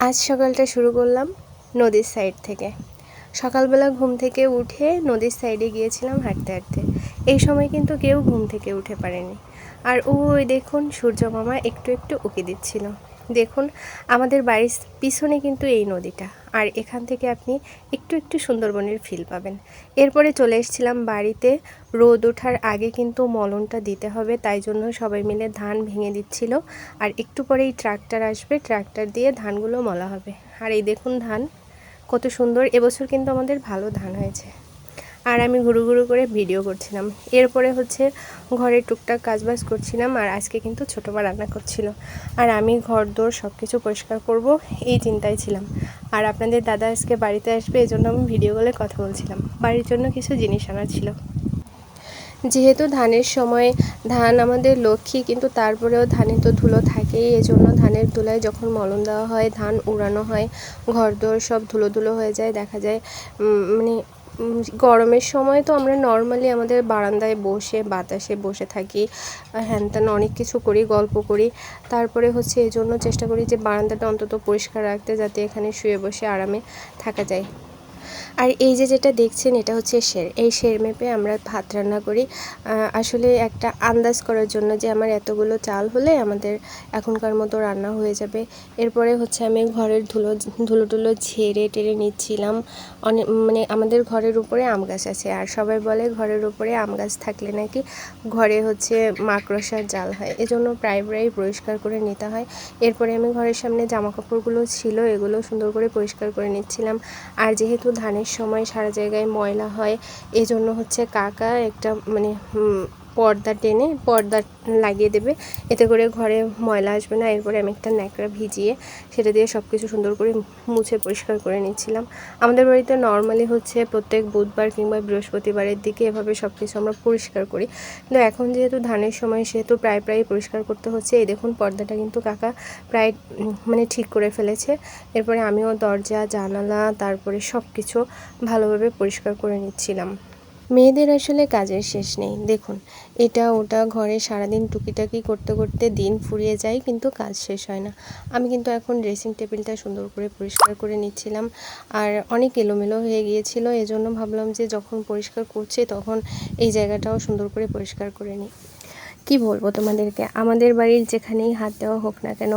আজ সকালটা শুরু করলাম নদীর সাইড থেকে। সকালবেলা ঘুম থেকে উঠে নদীর সাইডে গিয়েছিলাম হাঁটতে হাঁটতে। এই সময় কিন্তু কেউ ঘুম থেকে উঠে পারেনি। আর ওই দেখুন, সূর্য মামা একটু একটু উকি দিচ্ছিল। দেখুন, আমাদের বাড়ির পিছনে কিন্তু এই নদীটা। আর এখান থেকে আপনি একটু একটু সুন্দরবনের ফিল পাবেন। এরপরে চলে এসেছিলাম বাড়িতে। রোদ ওঠার আগে কিন্তু মলনটা দিতে হবে, তাই জন্য সবাই মিলে ধান ভেঙে দিচ্ছিল। আর একটু পরেই ট্রাক্টর আসবে, ট্রাক্টর দিয়ে ধানগুলো মলা হবে। আর এই দেখুন ধান, কত সুন্দর। এবছর কিন্তু আমাদের ভালো ধান হয়েছে। আর আমি ঘুরু ঘুরু করে ভিডিও করছিলাম। এরপরে হচ্ছে ঘরে টুকটাক কাজবাজ করছিলাম আর আজকে কিন্তু ছোটো রান্না করছিল। আর আমি ঘর দোর সব কিছু পরিষ্কার করব এই চিন্তায় ছিলাম। আর আপনাদের দাদা আজকে বাড়িতে আসবে এই জন্য আমি ভিডিও কলে কথা বলছিলাম। বাড়ির জন্য কিছু জিনিস আনা ছিল। যেহেতু ধানের সময় ধান আমাদের লক্ষ্মী, কিন্তু তারপরেও ধানে তো ধুলো থাকেই। এজন্য ধানের ধুলায় যখন মলম দেওয়া হয়, ধান উড়ানো হয়, ঘর দোর সব ধুলো ধুলো হয়ে যায়, দেখা যায় মানে গরমের সময় তো আমরা নর্মালি আমাদের বারান্দায় বসে, বাতাসে বসে থাকি। হ্যান ত্যান অনেক কিছু করি, গল্প করি। তারপরে হচ্ছে এই জন্য চেষ্টা করি যে বারান্দাটা অন্তত পরিষ্কার রাখতে যাতে এখানে শুয়ে বসে আরামে থাকা যায়। আর এই যে যেটা দেখছেন, এটা হচ্ছে শের। এই শের মেপে আমরা ভাত রান্না করি। আসলে একটা আন্দাজ করার জন্য যে আমার এতগুলো চাল হলে আমাদের এখনকার মতো রান্না হয়ে যাবে। এরপরে হচ্ছে আমি ঘরের ধুলো ধুলো টুলো ঝেড়ে টেরে নিচ্ছিলাম। অনেক মানে আমাদের ঘরের উপরে আম গাছ আছে। আর সবাই বলে ঘরের উপরে আম গাছ থাকলে নাকি ঘরে হচ্ছে মাকড়সার জাল হয়। এজন্য প্রায় প্রায় পরিষ্কার করে নিতে হয়। এরপরে আমি ঘরের সামনে জামা কাপড়গুলো ছিল, এগুলো সুন্দর করে পরিষ্কার করে নিচ্ছিলাম। আর যেহেতু ধানের সময় সারা জায়গায় ময়লা হয়। এজন্য হচ্ছে কাকা একটা মানে পর্দা টেনে পর্দা লাগিয়ে দেবে। এতে করে ঘরে ময়লা আসবে না। এরপরে আমি একটা ন্যাকড়া ভিজিয়ে সেটা দিয়ে সব কিছু সুন্দর করে মুছে পরিষ্কার করে নিচ্ছিলাম। আমাদের বাড়িতে নর্মালি হচ্ছে প্রত্যেক বুধবার কিংবা বৃহস্পতিবারের দিকে এভাবে সব কিছু আমরা পরিষ্কার করি। কিন্তু এখন যেহেতু ধানের সময়, সেহেতু প্রায় প্রায় পরিষ্কার করতে হচ্ছে। এই দেখুন পর্দাটা কিন্তু কাকা প্রায় মানে ঠিক করে ফেলেছে। এরপরে আমিও দরজা, জানালা, তারপরে সব কিছু ভালোভাবে পরিষ্কার করে নিচ্ছিলাম। মেয়েদের আসলে কাজের শেষ নেই। দেখুন, এটা ওটা ঘরে সারাদিন টুকিটাকি করতে করতে দিন ফুরিয়ে যায়, কিন্তু কাজ শেষ হয় না। আমি কিন্তু এখন ড্রেসিং টেবিলটা সুন্দর করে পরিষ্কার করে নিচ্ছিলাম আর অনেক এলোমেলো হয়ে গিয়েছিল। এজন্য ভাবলাম যে যখন পরিষ্কার করছে তখন এই জায়গাটাও সুন্দর করে পরিষ্কার করে নিই। কি বলব তোমাদেরকে? আমাদের বাড়ির যেখানেই হাত দেওয়া হোক না কেন,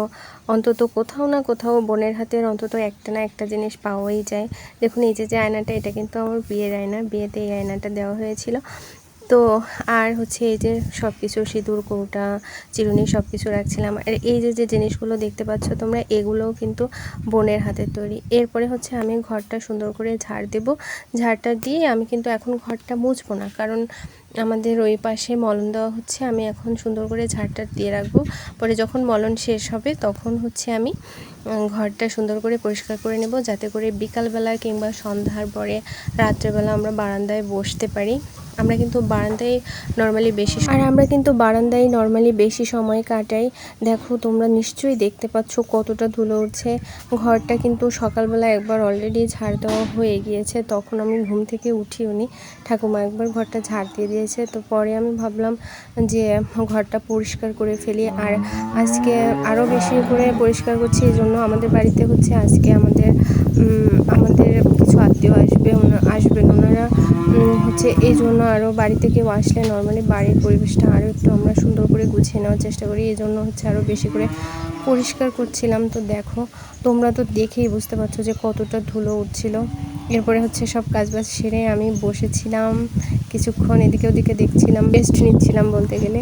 অন্তত কোথাও না কোথাও বোনের হাতের অন্তত একটা না একটা জিনিস পাওয়াই যায়। দেখুন, এই যে যে আয়নাটা, এটা কিন্তু আমার বিয়ের আয়না। বিয়েতে এই আয়নাটা দেওয়া হয়েছিল। তো আর হচ্ছে এই যে সব কিছু সিঁদুর, কৌটা, চিরুনি সব কিছু রাখছিলাম। আর এই যে যে জিনিসগুলো দেখতে পাচ্ছ তোমরা, এগুলোও কিন্তু বোনের হাতের তৈরি। এরপরে হচ্ছে আমি ঘরটা সুন্দর করে ঝাড় দেব। ঝাড়টা দিয়ে আমি কিন্তু এখন ঘরটা মুছবো না। কারণ আমাদের ওই পাশে মলন দেওয়া হচ্ছে, আমি এখন সুন্দর করে ঝাড়টা দিয়ে রাখব। পরে যখন মলন শেষ হবে, তখন হচ্ছে আমি ঘরটা সুন্দর করে পরিষ্কার করে নেব। যাতে করে বিকালবেলা কিংবা সন্ধ্যার পরে রাত্রেবেলা আমরা বারান্দায় বসতে পারি। আমরা কিন্তু বারান্দায় নর্মালি বেশি আর আমরা কিন্তু বারান্দায় নর্মালি বেশি সময় কাটাই। দেখো, তোমরা নিশ্চয়ই দেখতে পাচ্ছ কতটা ধুলো উঠছে। ঘরটা কিন্তু সকালবেলা একবার অলরেডি ঝাড় দেওয়া হয়ে গিয়েছে। তখন আমি ঘুম থেকে উঠিও নি। ঠাকুমা একবার ঘরটা ঝাড় দিয়ে দিয়েছে। তো পরে আমি ভাবলাম যে ঘরটা পরিষ্কার করে ফেলি। আর আজকে আরও বেশি করে পরিষ্কার করছি এই জন্য আমাদের বাড়িতে হচ্ছে আজকে আমাদের আমাদের কিছু আত্মীয় আসবে আসবেন ওনারা হচ্ছে, এই জন্য আরও বাড়িতে কেউ আসলে নর্মালি বাড়ির পরিবেশটা আরও একটু আমরা সুন্দর করে গুছিয়ে নেওয়ার চেষ্টা করি। এই জন্য হচ্ছে আরও বেশি করে পরিষ্কার করছিলাম। তো দেখো, তোমরা তো দেখেই বুঝতে পারছ যে কতটা ধুলো উঠছিল। এরপরে হচ্ছে সব কাজবাজ সেরে আমি বসেছিলাম। কিছুক্ষণ এদিকে ওদিকে দেখছিলাম বেস্ট নিচ্ছিলাম বলতে গেলে।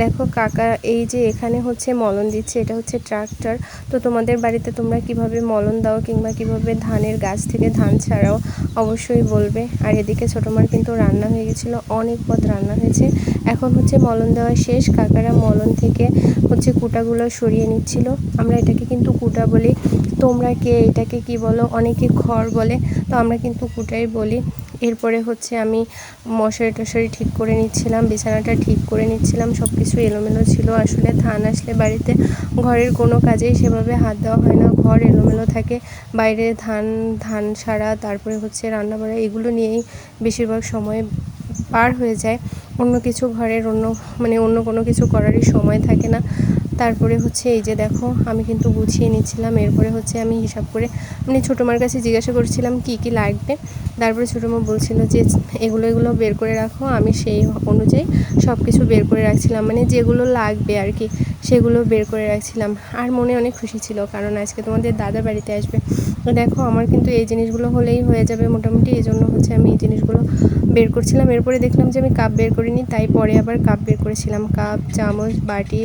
দেখো কাকা, এই যে এখানে হচ্ছে মলন দিচ্ছে, এটা হচ্ছে ট্রাক্টর তো তোমাদের বাড়িতে তোমরা কীভাবে মলন দাও কিংবা কীভাবে ধানের গাছ থেকে ধান ছাড়াও অবশ্যই বলবে। আর এদিকে ছোটো মার কিন্তু রান্না হয়ে গেছিল, অনেক পথ রান্না হয়েছে। এখন হচ্ছে মলন দেওয়া শেষ, কাকারা মলন থেকে হচ্ছে কুটাগুলো সরিয়ে নিচ্ছিল। আমরা এটাকে কিন্তু কুটা বলি। তোমরা কে, এটাকে কি বলো? অনেকে খড় বলে। তো আমরা কিন্তু কুটাই বলি। এরপরে হচ্ছে আমি মশারি টশারি ঠিক করে নিচ্ছিলাম, বিছানাটা ঠিক করে নিচ্ছিলাম সব কিছু এলোমেলো ছিল। আসলে ধান আসলে বাড়িতে ঘরের কোনো কাজেই সেভাবে হাত দেওয়া হয় না। ঘর এলোমেলো থাকে, বাইরে ধান ধান সারা, তারপরে হচ্ছে রান্না বাড়া এগুলো নিয়েই বেশিরভাগ সময় পার হয়ে যায়। অন্য কিছু ঘরের অন্য মানে অন্য কোনো কিছু করারই সময় থাকে না। তারপরে হচ্ছে এই যে দেখো, আমি কিন্তু গুছিয়ে নিচ্ছিলাম। এরপরে হচ্ছে আমি হিসাব করে মানে ছোটো মার কাছে জিজ্ঞাসা করছিলাম, কি কি লাগবে? তারপরে ছোটো মা বলছিল যে, এগুলো এগুলো বের করে রাখো, আমি সেই অনুযায়ী সব কিছু বের করে রাখছিলাম। মানে যেগুলো লাগবে আর কি। সেগুলো বের করে রাখছিলাম। আর মনে অনেক খুশি ছিল, কারণ আজকে তোমাদের দাদা বাড়িতে আসবে। দেখো, আমার কিন্তু এই জিনিসগুলো হলেই হয়ে যাবে মোটামুটি এই জন্য হচ্ছে আমি এই জিনিসগুলো বের করছিলাম। এরপরে দেখলাম যে আমি কাপ বের করিনি, তাই পরে আবার কাপ বের করেছিলাম। কাপ, চামচ, বাটি,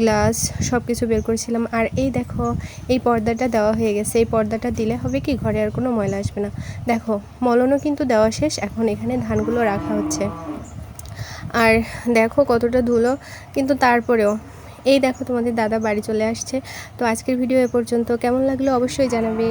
গ্লাস সব কিছু বের করেছিলাম। আর এই দেখো, এই পর্দাটা দেওয়া হয়ে গেছে। এই পর্দাটা দিলে হবে কি, ঘরে আর কোনো ময়লা আসবে না। দেখো, মলনও কিন্তু দেওয়া শেষ, এখন এখানে ধানগুলো রাখা হচ্ছে। আর দেখো কতটা ধুলো, কিন্তু তারপরেও এই দেখো তোমাদের দাদা বাড়ি চলে আসছে। তো আজকের ভিডিও এ পর্যন্ত। কেমন লাগল অবশ্যই জানাবে।